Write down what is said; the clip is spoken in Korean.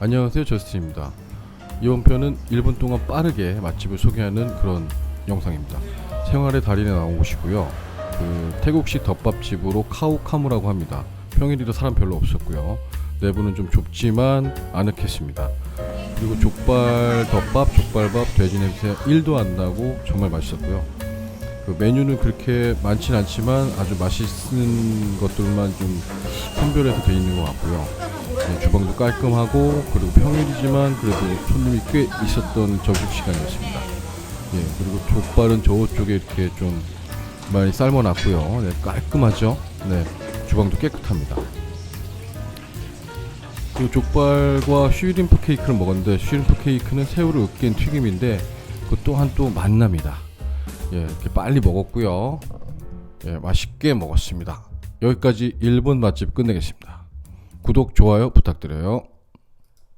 안녕하세요 저스틴입니다. 이번 편은 1분 동안 빠르게 맛집을 소개하는 그런 영상입니다. 생활의 달인에 나오시고요. 그 태국식 덮밥집으로 카우카무라고 합니다. 평일에도 사람 별로 없었고요. 내부는 좀 좁지만 아늑했습니다. 그리고 족발 덮밥 족발밥 돼지 냄새 1도 안 나고 정말 맛있었고요. 그 메뉴는 그렇게 많진 않지만 아주 맛있는 것들만 좀 선별해서 돼 있는 것 같고요. 네, 주방도 깔끔하고 그리고 평일이지만 그래도 손님이 꽤 있었던 점심 시간이었습니다. 예, 그리고 족발은 저쪽에 이렇게 좀 많이 삶아놨고요. 네, 깔끔하죠. 네, 주방도 깨끗합니다. 그리고 족발과 슈림프 케이크를 먹었는데 슈림프 케이크는 새우를 으깬 튀김인데 그 또한 또 만납니다. 예, 이렇게 빨리 먹었고요. 예, 맛있게 먹었습니다. 여기까지 1분 맛집 끝내겠습니다. 구독, 좋아요 부탁드려요.